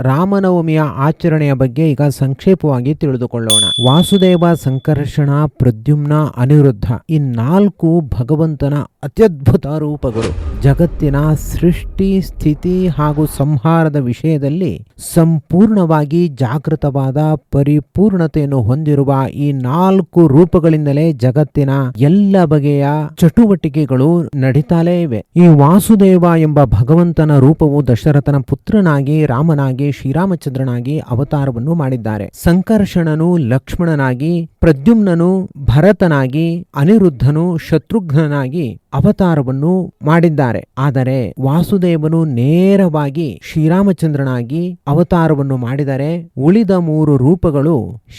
ರಾಮನವಮಿಯ ಆಚರಣೆಯ ಬಗ್ಗೆ ಈಗ ಸಂಕ್ಷೇಪವಾಗಿ ತಿಳಿದುಕೊಳ್ಳೋಣ. ವಾಸುದೇವ ಸಂಕರ್ಷಣ ಪ್ರದ್ಯುಮ್ನ ಅನಿರುದ್ಧ ಈ ನಾಲ್ಕು ಭಗವಂತನ ಅತ್ಯದ್ಭುತ ರೂಪಗಳು. ಜಗತ್ತಿನ ಸೃಷ್ಟಿ, ಸ್ಥಿತಿ ಹಾಗೂ ಸಂಹಾರದ ವಿಷಯದಲ್ಲಿ ಸಂಪೂರ್ಣವಾಗಿ ಜಾಗೃತವಾದ, ಪರಿಪೂರ್ಣತೆಯನ್ನು ಹೊಂದಿರುವ ಈ ನಾಲ್ಕು ರೂಪಗಳಿಂದಲೇ ಜಗತ್ತಿನ ಎಲ್ಲ ಬಗೆಯ ಚಟುವಟಿಕೆಗಳು ನಡೀತಾಲೇ ಇವೆ. ಈ ವಾಸುದೇವ ಎಂಬ ಭಗವಂತನ ರೂಪವು ದಶರಥನ ಪುತ್ರನಾಗಿ, ರಾಮನಾಗಿ, ಶ್ರೀರಾಮಚಂದ್ರನಾಗಿ ಅವತಾರವನ್ನು ಮಾಡಿದ್ದಾರೆ. ಸಂಕರ್ಷಣನು ಲಕ್ಷ್ಮಣನಾಗಿ, ಪ್ರದ್ಯುಮ್ನನು ಭರತನಾಗಿ, ಅನಿರುದ್ಧನು ಶತ್ರುಘ್ನನಾಗಿ ಅವತಾರವನ್ನು ಮಾಡಿದ್ದಾರೆ. ಆದರೆ ವಾಸುದೇವನು ನೇರವಾಗಿ ಶ್ರೀರಾಮಚಂದ್ರನಾಗಿ ಅವತಾರವನ್ನು ಮಾಡಿದರೆ ಉಳಿದ ಮೂರು ರೂಪಗಳು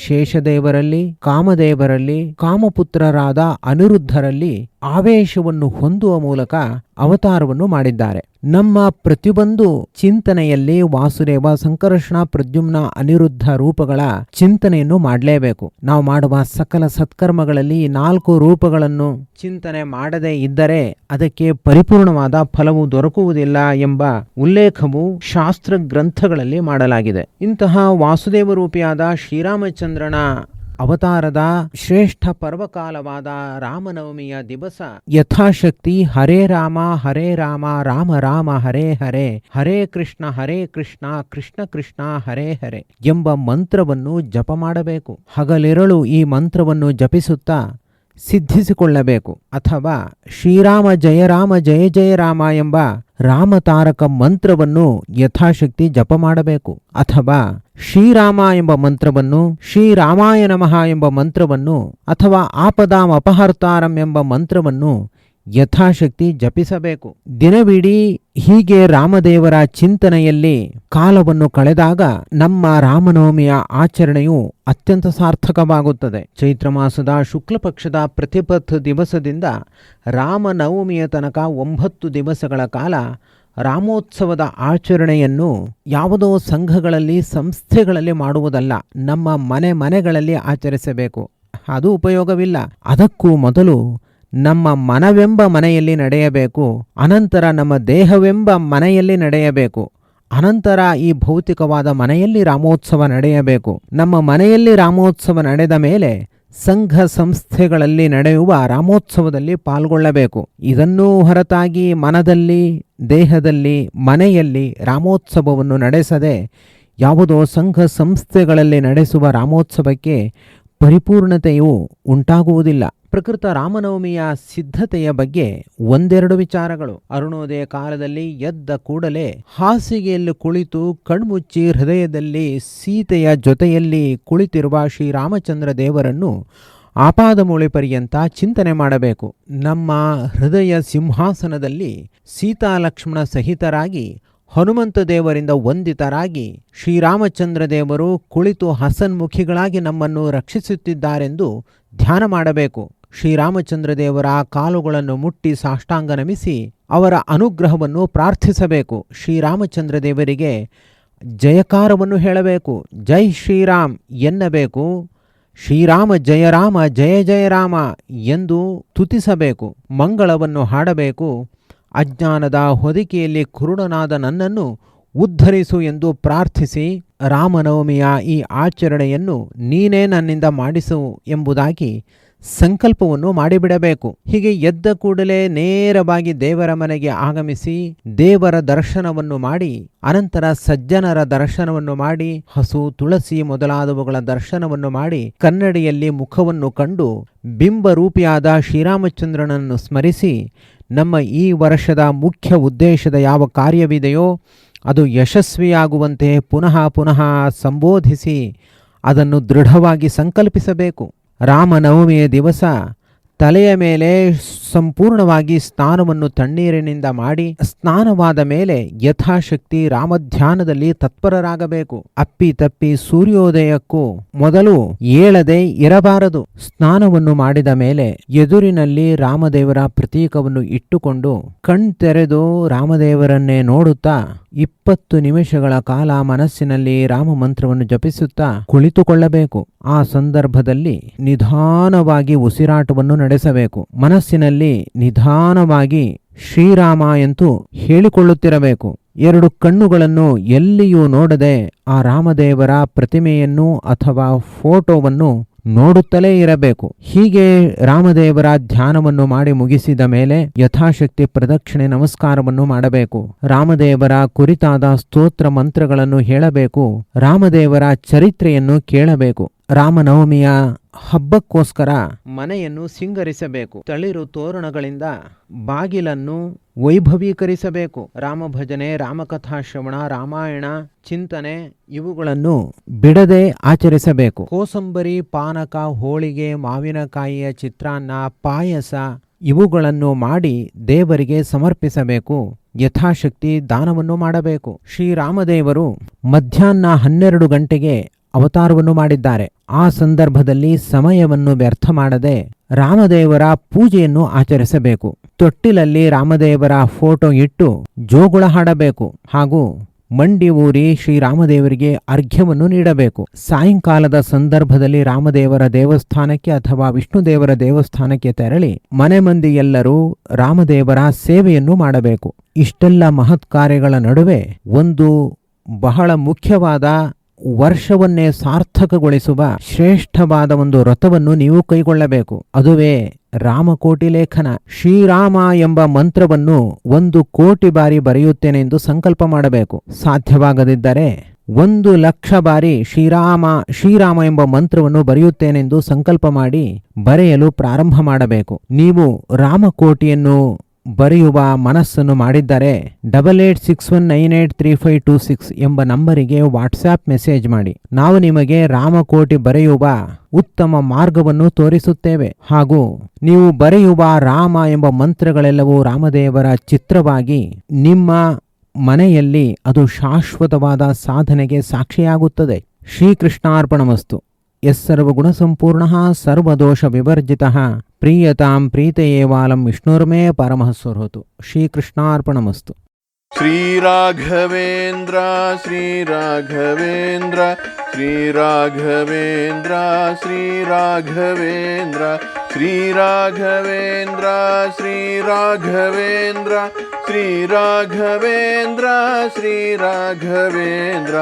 ಶೇಷದೇವರಲ್ಲಿ, ಕಾಮದೇವರಲ್ಲಿ, ಕಾಮಪುತ್ರರಾದ ಅನಿರುದ್ಧರಲ್ಲಿ ಆವೇಶವನ್ನು ಹೊಂದುವ ಮೂಲಕ ಅವತಾರವನ್ನು ಮಾಡಿದ್ದಾರೆ. ನಮ್ಮ ಪ್ರತಿಯೊಂದು ಚಿಂತನೆಯಲ್ಲಿ ವಾಸುದೇವ ಸಂಕರ್ಷಣ ಪ್ರದ್ಯುಮ್ನ ಅನಿರುದ್ಧ ರೂಪಗಳ ಚಿಂತನೆಯನ್ನು ಮಾಡಲೇಬೇಕು. ನಾವು ಮಾಡುವ ಸಕಲ ಸತ್ಕರ್ಮಗಳಲ್ಲಿ ನಾಲ್ಕು ರೂಪಗಳನ್ನು ಚಿಂತನೆ ಮಾಡದೇ ಇದ್ದರೆ ಅದಕ್ಕೆ ಪರಿಪೂರ್ಣವಾದ ಫಲವು ದೊರಕುವುದಿಲ್ಲ ಎಂಬ ಉಲ್ಲೇಖವು ಶಾಸ್ತ್ರ ಗ್ರಂಥಗಳಲ್ಲಿ ಮಾಡಲಾಗಿದೆ. ಇಂತಹ ವಾಸುದೇವ ರೂಪಿಯಾದ ಶ್ರೀರಾಮಚಂದ್ರನ ಅವತಾರದ ಶ್ರೇಷ್ಠ ಪರ್ವಕಾಲವಾದ ರಾಮನವಮಿಯ ದಿವಸ. ಯಥಾಶಕ್ತಿ, ಹರೇ ರಾಮ ಹರೇ ರಾಮ ರಾಮ ರಾಮ, ಹರೇ ಹರೇ ಹರೇ ಕೃಷ್ಣ ಹರೇ ಕೃಷ್ಣ ಕೃಷ್ಣ ಕೃಷ್ಣ, ಹರೇ ಹರೇ ಎಂಬ ಮಂತ್ರವನ್ನು ಜಪ ಮಾಡಬೇಕು. ಹಗಲಿರಳು ಈ ಮಂತ್ರವನ್ನು ಜಪಿಸುತ್ತಾ ಸಿದ್ಧಿಸಿಕೊಳ್ಳಬೇಕು. ಅಥವಾ ಶ್ರೀರಾಮ ಜಯ ರಾಮ ಜಯ ಜಯ ರಾಮ ಎಂಬ ರಾಮತಾರಕ ಮಂತ್ರವನ್ನು ಯಥಾಶಕ್ತಿ ಜಪ ಮಾಡಬೇಕು. ಅಥವಾ ಶ್ರೀರಾಮ ಎಂಬ ಮಂತ್ರವನ್ನು ಶ್ರೀರಾಮಾಯ ನಮಃ ಎಂಬ ಮಂತ್ರವನ್ನು ಅಥವಾ ಆಪದಾಂ ಅಪಹರ್ತಾರಂ ಎಂಬ ಮಂತ್ರವನ್ನು ಯಥಾಶಕ್ತಿ ಜಪಿಸಬೇಕು. ದಿನವಿಡೀ ಹೀಗೆ ರಾಮದೇವರ ಚಿಂತನೆಯಲ್ಲಿ ಕಾಲವನ್ನು ಕಳೆದಾಗ ನಮ್ಮ ರಾಮನವಮಿಯ ಆಚರಣೆಯು ಅತ್ಯಂತ ಸಾರ್ಥಕವಾಗುತ್ತದೆ. ಚೈತ್ರ ಮಾಸದ ಶುಕ್ಲ ಪಕ್ಷದ ದಿವಸದಿಂದ ರಾಮನವಮಿಯ ತನಕ ಒಂಬತ್ತು ದಿವಸಗಳ ಕಾಲ ರಾಮೋತ್ಸವದ ಆಚರಣೆಯನ್ನು ಯಾವುದೋ ಸಂಘಗಳಲ್ಲಿ, ಸಂಸ್ಥೆಗಳಲ್ಲಿ ಮಾಡುವುದಲ್ಲ, ನಮ್ಮ ಮನೆ ಮನೆಗಳಲ್ಲಿ ಆಚರಿಸಬೇಕು. ಅದು ಉಪಯೋಗವಿಲ್ಲ. ಅದಕ್ಕೂ ಮೊದಲು ನಮ್ಮ ಮನವೆಂಬ ಮನೆಯಲ್ಲಿ ನಡೆಯಬೇಕು, ಅನಂತರ ನಮ್ಮ ದೇಹವೆಂಬ ಮನೆಯಲ್ಲಿ ನಡೆಯಬೇಕು, ಅನಂತರ ಈ ಭೌತಿಕವಾದ ಮನೆಯಲ್ಲಿ ರಾಮೋತ್ಸವ ನಡೆಯಬೇಕು. ನಮ್ಮ ಮನೆಯಲ್ಲಿ ರಾಮೋತ್ಸವ ನಡೆದ ಮೇಲೆ ಸಂಘ ಸಂಸ್ಥೆಗಳಲ್ಲಿ ನಡೆಯುವ ರಾಮೋತ್ಸವದಲ್ಲಿ ಪಾಲ್ಗೊಳ್ಳಬೇಕು. ಇದನ್ನೂ ಹೊರತಾಗಿ ಮನದಲ್ಲಿ, ದೇಹದಲ್ಲಿ, ಮನೆಯಲ್ಲಿ ರಾಮೋತ್ಸವವನ್ನು ನಡೆಸದೆ ಯಾವುದೋ ಸಂಘ ಸಂಸ್ಥೆಗಳಲ್ಲಿ ನಡೆಸುವ ರಾಮೋತ್ಸವಕ್ಕೆ ಪರಿಪೂರ್ಣತೆಯು ಉಂಟಾಗುವುದಿಲ್ಲ. ಪ್ರಕೃತ ರಾಮನವಮಿಯ ಸಿದ್ಧತೆಯ ಬಗ್ಗೆ ಒಂದೆರಡು ವಿಚಾರಗಳು. ಅರುಣೋದಯ ಕಾಲದಲ್ಲಿ ಎದ್ದ ಕೂಡಲೇ ಹಾಸಿಗೆಯಲ್ಲಿ ಕುಳಿತು ಕಣ್ಮುಚ್ಚಿ ಹೃದಯದಲ್ಲಿ ಸೀತೆಯ ಜೊತೆಯಲ್ಲಿ ಕುಳಿತಿರುವ ಶ್ರೀರಾಮಚಂದ್ರ ದೇವರನ್ನು ಆಪಾದಮೂಳೆ ಪರ್ಯಂತ ಚಿಂತನೆ ಮಾಡಬೇಕು. ನಮ್ಮ ಹೃದಯ ಸಿಂಹಾಸನದಲ್ಲಿ ಸೀತಾಲಕ್ಷ್ಮಣ ಸಹಿತರಾಗಿ ಹನುಮಂತ ದೇವರಿಂದ ವಂದಿತರಾಗಿ ಶ್ರೀರಾಮಚಂದ್ರ ದೇವರು ಕುಳಿತು ಹಸನ್ಮುಖಿಗಳಾಗಿ ನಮ್ಮನ್ನು ರಕ್ಷಿಸುತ್ತಿದ್ದಾರೆಂದು ಧ್ಯಾನ ಮಾಡಬೇಕು. ಶ್ರೀರಾಮಚಂದ್ರ ದೇವರ ಕಾಲುಗಳನ್ನು ಮುಟ್ಟಿ ಸಾಷ್ಟಾಂಗ ನಮಿಸಿ ಅವರ ಅನುಗ್ರಹವನ್ನು ಪ್ರಾರ್ಥಿಸಬೇಕು. ಶ್ರೀರಾಮಚಂದ್ರ ದೇವರಿಗೆ ಜಯಕಾರವನ್ನು ಹೇಳಬೇಕು. ಜೈ ಶ್ರೀರಾಮ್ ಎನ್ನಬೇಕು. ಶ್ರೀರಾಮ ಜಯ ರಾಮ ಜಯ ಜಯ ರಾಮ ಎಂದು ತುತಿಸಬೇಕು ಮಂಗಳವನ್ನು ಹಾಡಬೇಕು. ಅಜ್ಞಾನದ ಹೊದಿಕೆಯಲ್ಲಿ ಕುರುಡನಾದ ನನ್ನನ್ನು ಉದ್ಧರಿಸು ಎಂದು ಪ್ರಾರ್ಥಿಸಿ ರಾಮನವಮಿಯ ಈ ಆಚರಣೆಯನ್ನು ನೀನೇ ನನ್ನಿಂದ ಮಾಡಿಸು ಎಂಬುದಾಗಿ ಸಂಕಲ್ಪವನ್ನು ಮಾಡಿಬಿಡಬೇಕು. ಹೀಗೆ ಎದ್ದ ಕೂಡಲೇ ನೇರವಾಗಿ ದೇವರ ಮನೆಗೆ ಆಗಮಿಸಿ ದೇವರ ದರ್ಶನವನ್ನು ಮಾಡಿ, ಅನಂತರ ಸಜ್ಜನರ ದರ್ಶನವನ್ನು ಮಾಡಿ, ಹಸು, ತುಳಸಿ ಮೊದಲಾದವುಗಳ ದರ್ಶನವನ್ನು ಮಾಡಿ, ಕನ್ನಡಿಯಲ್ಲಿ ಮುಖವನ್ನು ಕಂಡು ಬಿಂಬರೂಪಿಯಾದ ಶ್ರೀರಾಮಚಂದ್ರನನ್ನು ಸ್ಮರಿಸಿ, ನಮ್ಮ ಈ ವರ್ಷದ ಮುಖ್ಯ ಉದ್ದೇಶದ ಯಾವ ಕಾರ್ಯವಿದೆಯೋ ಅದು ಯಶಸ್ವಿಯಾಗುವಂತೆ ಪುನಃ ಪುನಃ ಸಂಬೋಧಿಸಿ ಅದನ್ನು ದೃಢವಾಗಿ ಸಂಕಲ್ಪಿಸಬೇಕು. ರಾಮನವಮಿಯ ದಿವಸ ತಲೆಯ ಮೇಲೆ ಸಂಪೂರ್ಣವಾಗಿ ಸ್ನಾನವನ್ನು ತಣ್ಣೀರಿನಿಂದ ಮಾಡಿ ಸ್ನಾನವಾದ ಮೇಲೆ ಯಥಾಶಕ್ತಿ ರಾಮಧ್ಯಾನದಲ್ಲಿ ತತ್ಪರರಾಗಬೇಕು. ಅಪ್ಪಿ ತಪ್ಪಿ ಸೂರ್ಯೋದಯಕ್ಕೂ ಮೊದಲು ಏಳದೆ ಇರಬಾರದು. ಸ್ನಾನವನ್ನು ಮಾಡಿದ ಮೇಲೆ ಎದುರಿನಲ್ಲಿ ರಾಮದೇವರ ಪ್ರತೀಕವನ್ನು ಇಟ್ಟುಕೊಂಡು ಕಣ್ತೆರೆದು ರಾಮದೇವರನ್ನೇ ನೋಡುತ್ತಾ ಇಪ್ಪತ್ತು ನಿಮಿಷಗಳ ಕಾಲ ಮನಸ್ಸಿನಲ್ಲಿ ರಾಮ ಮಂತ್ರವನ್ನು ಜಪಿಸುತ್ತಾ ಕುಳಿತುಕೊಳ್ಳಬೇಕು. ಆ ಸಂದರ್ಭದಲ್ಲಿ ನಿಧಾನವಾಗಿ ಉಸಿರಾಟವನ್ನು ನಡೆಸಬೇಕು. ಮನಸ್ಸಿನಲ್ಲಿ ನಿಧಾನವಾಗಿ ಶ್ರೀರಾಮ ಎಂದು ಹೇಳಿಕೊಳ್ಳುತ್ತಿರಬೇಕು. ಎರಡು ಕಣ್ಣುಗಳನ್ನು ಎಲ್ಲಿಯೂ ನೋಡದೆ ಆ ರಾಮದೇವರ ಪ್ರತಿಮೆಯನ್ನು ಅಥವಾ ಫೋಟೋವನ್ನು ನೋಡುತ್ತಲೇ ಇರಬೇಕು. ಹೀಗೆ ರಾಮದೇವರ ಧ್ಯಾನವನ್ನು ಮಾಡಿ ಮುಗಿಸಿದ ಮೇಲೆ ಯಥಾಶಕ್ತಿ ಪ್ರದಕ್ಷಿಣೆ ನಮಸ್ಕಾರವನ್ನು ಮಾಡಬೇಕು. ರಾಮದೇವರ ಕುರಿತಾದ ಸ್ತೋತ್ರ ಮಂತ್ರಗಳನ್ನು ಹೇಳಬೇಕು. ರಾಮದೇವರ ಚರಿತ್ರೆಯನ್ನು ಕೇಳಬೇಕು. ರಾಮನವಮಿಯ ಹಬ್ಬಕ್ಕೋಸ್ಕರ ಮನೆಯನ್ನು ಸಿಂಗರಿಸಬೇಕು. ತಳಿರು ತೋರಣಗಳಿಂದ ಬಾಗಿಲನ್ನು ವೈಭವೀಕರಿಸಬೇಕು. ರಾಮ ಭಜನೆ ರಾಮಕಥಾ ಶ್ರವಣ, ರಾಮಾಯಣ, ಚಿಂತನೆ ಇವುಗಳನ್ನು ಬಿಡದೆ ಆಚರಿಸಬೇಕು. ಕೋಸಂಬರಿ, ಪಾನಕ, ಹೋಳಿಗೆ, ಮಾವಿನಕಾಯಿಯ ಚಿತ್ರಾನ್ನ, ಪಾಯಸ ಇವುಗಳನ್ನು ಮಾಡಿ ದೇವರಿಗೆ ಸಮರ್ಪಿಸಬೇಕು. ಯಥಾಶಕ್ತಿ ದಾನವನ್ನು ಮಾಡಬೇಕು. ಶ್ರೀರಾಮದೇವರು ಮಧ್ಯಾಹ್ನ ಹನ್ನೆರಡು ಗಂಟೆಗೆ ಅವತಾರವನ್ನು ಮಾಡಿದ್ದಾರೆ. ಆ ಸಂದರ್ಭದಲ್ಲಿ ಸಮಯವನ್ನು ವ್ಯರ್ಥ ಮಾಡದೆ ರಾಮದೇವರ ಪೂಜೆಯನ್ನು ಆಚರಿಸಬೇಕು. ತೊಟ್ಟಿಲಲ್ಲಿ ರಾಮದೇವರ ಫೋಟೋ ಇಟ್ಟು ಜೋಗುಳ ಹಾಡಬೇಕು ಹಾಗೂ ಮಂಡಿ ಊರಿ ಶ್ರೀರಾಮದೇವರಿಗೆ ಅರ್ಘ್ಯವನ್ನು ನೀಡಬೇಕು. ಸಾಯಂಕಾಲದ ಸಂದರ್ಭದಲ್ಲಿ ರಾಮದೇವರ ದೇವಸ್ಥಾನಕ್ಕೆ ಅಥವಾ ವಿಷ್ಣುದೇವರ ದೇವಸ್ಥಾನಕ್ಕೆ ತೆರಳಿ ಮನೆ ಮಂದಿ ಎಲ್ಲರೂ ರಾಮದೇವರ ಸೇವೆಯನ್ನು ಮಾಡಬೇಕು. ಇಷ್ಟೆಲ್ಲ ಮಹತ್ ಕಾರ್ಯಗಳ ನಡುವೆ ಒಂದು ಬಹಳ ಮುಖ್ಯವಾದ ವರ್ಷವನ್ನೇ ಸಾರ್ಥಕಗೊಳಿಸುವ ಶ್ರೇಷ್ಠವಾದ ಒಂದು ರಥವನ್ನು ನೀವು ಕೈಗೊಳ್ಳಬೇಕು. ಅದುವೇ ರಾಮಕೋಟಿ ಲೇಖನ. ಶ್ರೀರಾಮ ಎಂಬ ಮಂತ್ರವನ್ನು ಒಂದು ಕೋಟಿ ಬಾರಿ ಬರೆಯುತ್ತೇನೆ ಎಂದು ಸಂಕಲ್ಪ ಮಾಡಬೇಕು. ಸಾಧ್ಯವಾಗದಿದ್ದರೆ ಒಂದು ಲಕ್ಷ ಬಾರಿ ಶ್ರೀರಾಮ ಶ್ರೀರಾಮ ಎಂಬ ಮಂತ್ರವನ್ನು ಬರೆಯುತ್ತೇನೆಂದು ಸಂಕಲ್ಪ ಮಾಡಿ ಬರೆಯಲು ಪ್ರಾರಂಭ ಮಾಡಬೇಕು. ನೀವು ರಾಮಕೋಟಿಯನ್ನು ಬರೆಯುವ ಮನಸ್ಸನ್ನು ಮಾಡಿದ್ದರೆ. Double eight six one nine eight three five two six ಎಂಬ ನಂಬರಿಗೆ ವಾಟ್ಸಾಪ್ ಮೆಸೇಜ್ ಮಾಡಿ. ನಾವು ನಿಮಗೆ ರಾಮಕೋಟಿ ಬರೆಯುವ ಉತ್ತಮ ಮಾರ್ಗವನ್ನು ತೋರಿಸುತ್ತೇವೆ. ಹಾಗೂ ನೀವು ಬರೆಯುವ ರಾಮ ಎಂಬ ಮಂತ್ರಗಳೆಲ್ಲವೂ ರಾಮದೇವರ ಚಿತ್ರವಾಗಿ ನಿಮ್ಮ ಮನೆಯಲ್ಲಿ ಅದು ಶಾಶ್ವತವಾದ ಸಾಧನೆಗೆ ಸಾಕ್ಷಿಯಾಗುತ್ತದೆ. ಶ್ರೀಕೃಷ್ಣಾರ್ಪಣಮಸ್ತು. ಯಸ್ಸರ್ವಗುಣಸಂಪೂರ್ಣಃ ಸರ್ವದೋಷ ವಿವರ್ಜಿತಃ. ప్రీయతాం ప్రీతయేవాలం విష్ణుర్మే పరమహస్సుహతు శ్రీకృష్ణార్పణమస్తు. శ్రీరాఘవేంద్ర శ్రీరాఘవేంద్ర శ్రీరాఘవేంద్ర శ్రీరాఘవేంద్ర శ్రీరాఘవేంద్ర శ్రీరాఘవేంద్ర శ్రీరాఘవేంద్ర శ్రీరాఘవేంద్ర.